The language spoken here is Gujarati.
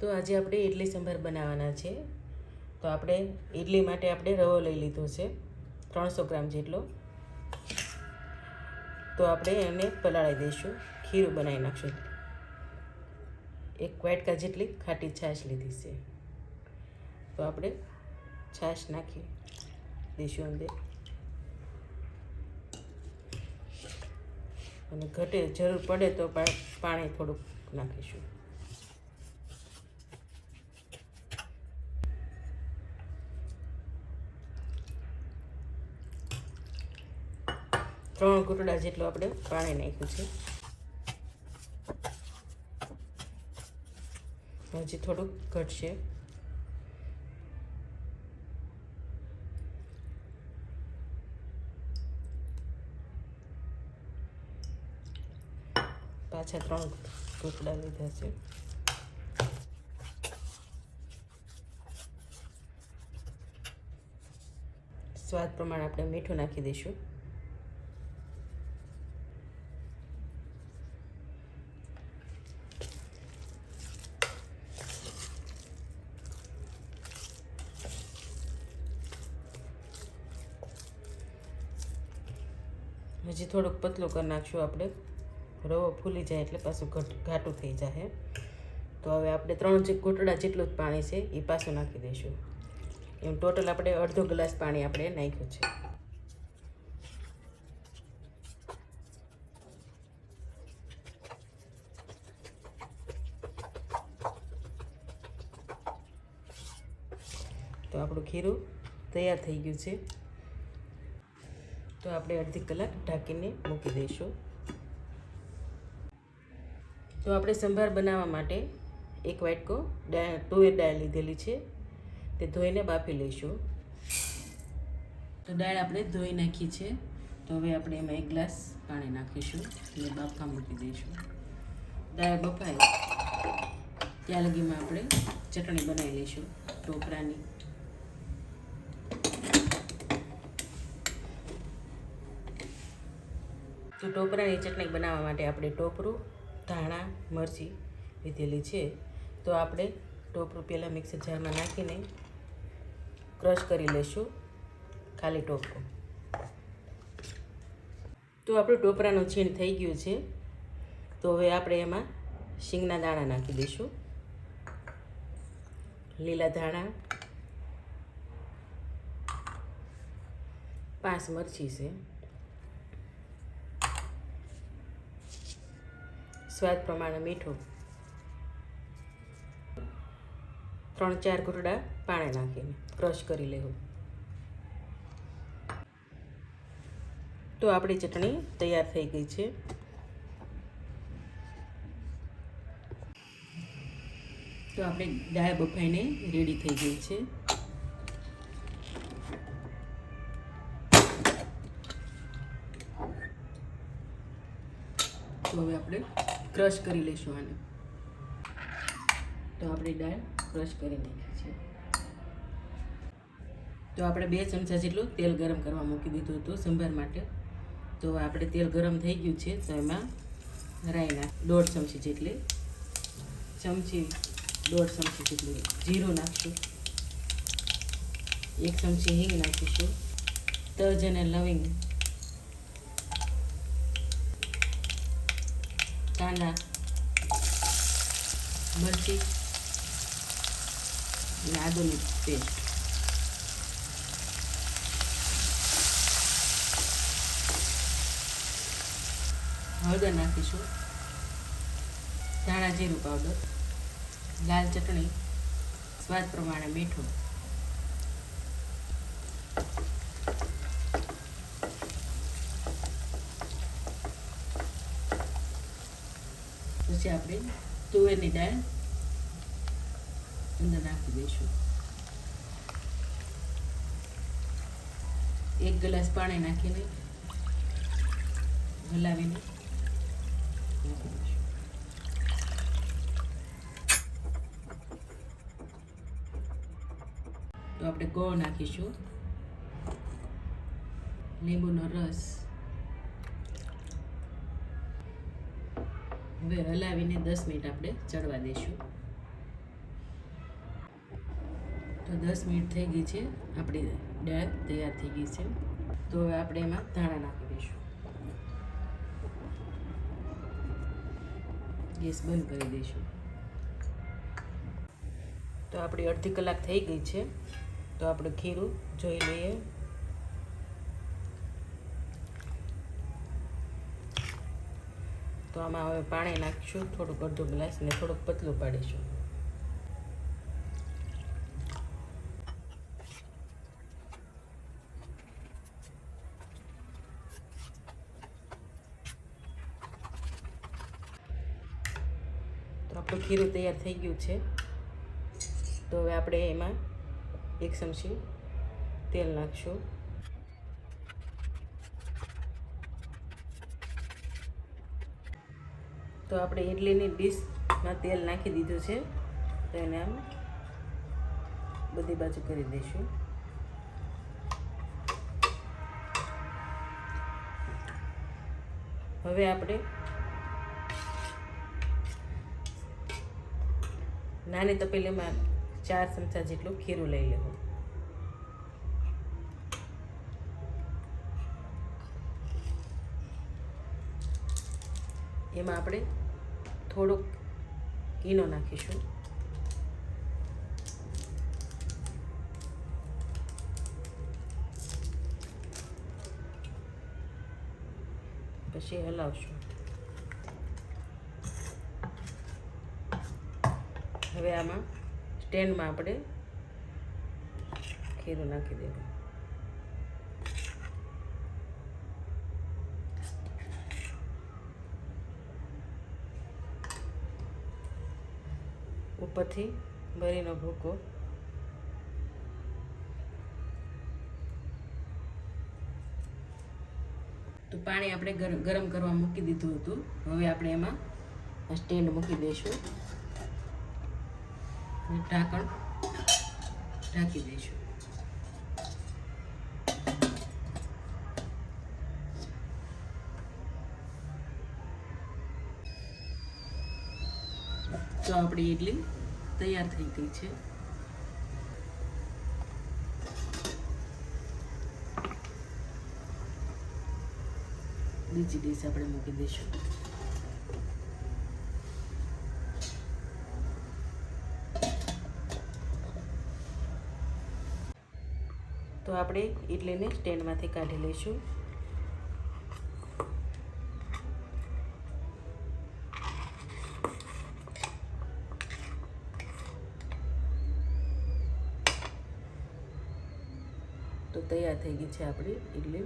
તો આજે આપણે ઇડલી સંભાર બનાવવાના છે. તો આપણે ઇડલી માટે આપણે રવો લઈ લીધો છે, ત્રણસો ગ્રામ જેટલો. તો આપણે એને પલાળી દઈશું, ખીરું બનાવી નાખશું. એક વાટકા જેટલી ખાટી છાશ લીધી છે. તો આપણે છાશ નાખી દઈશું અંદર. અને ઘટે જરૂર પડે તો પાણી થોડુંક નાખીશું. ત્રણ ઘૂંટડા જેટલું આપણે પાણી નાખ્યું છે. હજી થોડુંક ઘટશે. પાછા ત્રણ ઘૂંટડા લીધા છે. સ્વાદ પ્રમાણે આપણે મીઠું નાખી દઈશું. હજી થોડુંક પતલું કરી નાખશું આપણે. રવો ફૂલી જાય એટલે પાછું ઘટ થઈ જાય તો હવે આપણે ત્રણ ઘૂંટડા જેટલું જ પાણી છે એ પાછું નાખી દઈશું. એમ ટોટલ આપણે અડધો ગ્લાસ પાણી આપણે નાખ્યું છે. તો આપણું ખીરું તૈયાર થઈ ગયું છે. તો આપણે અડધી કલાક ઢાંકીને મૂકી દઈશું. તો આપણે સંભાર બનાવવા માટે એક વાટકો દાળ તુવેર દાળ લીધેલી છે. તે ધોઈને બાફી લઈશું. તો દાળ આપણે ધોઈ નાખી છે. તો હવે આપણે એમાં એક ગ્લાસ પાણી નાખીશું અને બાફા મૂકી દઈશું. દાળ બફાય ત્યાં લગીમાં આપણે ચટણી બનાવી લઈશું. ટોપરાની તો ટોપરાની ચટણી બનાવવા માટે આપણે ટોપરું, ધાણા, મરચી લીધેલી છે. તો આપણે ટોપરું પહેલાં મિક્સર જારમાં નાખીને ક્રશ કરી લઈશું ખાલી ટોપરું. તો આપણું ટોપરાનું છીણ થઈ ગયું છે. તો હવે આપણે એમાં શીંગના દાણા નાખી દઈશું. લીલા ધાણા, પાંચ મરચી છે. સ્વાદ પ્રમાણે મીઠું. ત્રણ ચાર ઘૂંટડા પાણી નાખીને ક્રશ કરી લેવું. તો આપણી ચટણી તૈયાર થઈ ગઈ છે. તો આપણે દાળ બફાઈને રેડી થઈ ગઈ છે. તો હવે આપણે ક્રશ કરી લઈશું આને. તો આપણી દાળ ક્રશ કરી નાખી છે. તો આપણે બે ચમચા જેટલું તેલ ગરમ કરવા મૂકી દીધું હતું સંભાર માટે. તો આપણે તેલ ગરમ થઈ ગયું છે તો એમાં રાઈ દોઢ ચમચી જેટલી. ચમચી, દોઢ ચમચી જેટલું જીરું નાખશું. એક ચમચી હિંગ નાખીશું. તજ અને લવિંગ કાંદા મરચી અને આદુની પેસ્ટ હળદર નાખીશું. ધાણા જીરું પાવડર, લાલ ચટણી, સ્વાદ પ્રમાણે મીઠું. આપણે તુવેરની દાળ અંદર નાખી દઈશું. એક ગ્લાસ પાણી નાખીને હલાવીને તો આપણે ગોળ નાખીશું. લીંબુનો રસ હવે હલાવીને દસ મિનિટ આપણે ચડવા દઈશું. તો દસ મિનિટ થઈ ગઈ છે. આપણી દાળ તૈયાર થઈ ગઈ છે. તો હવે આપણે એમાં ધાણા નાખી દઈશું. ગેસ બંધ કરી દઈશું. તો આપણી અડધી કલાક થઈ ગઈ છે. તો આપણે ખીરું જોઈ લઈએ. તો આમાં હવે પાણી નાખીશું, થોડુંક અડધો ગ્લાસ ને થોડુંક પતલું પાડીશું. તો આપણું ખીરું તૈયાર થઈ ગયું છે. તો હવે આપણે એમાં એક ચમચી તેલ નાખશું. તો આપણે ઇડલીની ડીશમાં તેલ નાખી દીધું છે. તો એને આમ બધી બાજુ કરી દઈશું. હવે આપણે નાની તપેલીમાં ચાર ચમચા જેટલું ખીરું લઈ લેવું. એમાં આપણે થોડોક ઈનો નાખીશું. પછી હલાવશું. હવે આમાં સ્ટેન્ડમાં આપણે ખીરું નાખી દેવું ઉપરથી બરીનો ભૂકો. તો પાણી આપણે ગર- ગરમ કરવા મૂકી દીધું હતું. હવે આપણે એમાં સ્ટેન્ડ મૂકી દઈશું. ઢાંકણ ઢાંકી દઈશું. તો આપણી ઇડલી તૈયાર થઈ ગઈ છે. બીજી ડીશ આપણે મૂકી દઈશું. તો આપણે ઇડલીને સ્ટેન્ડમાંથી કાઢી લઈશું. તો તૈયાર થઈ ગઈ છે આપણી ઇડલી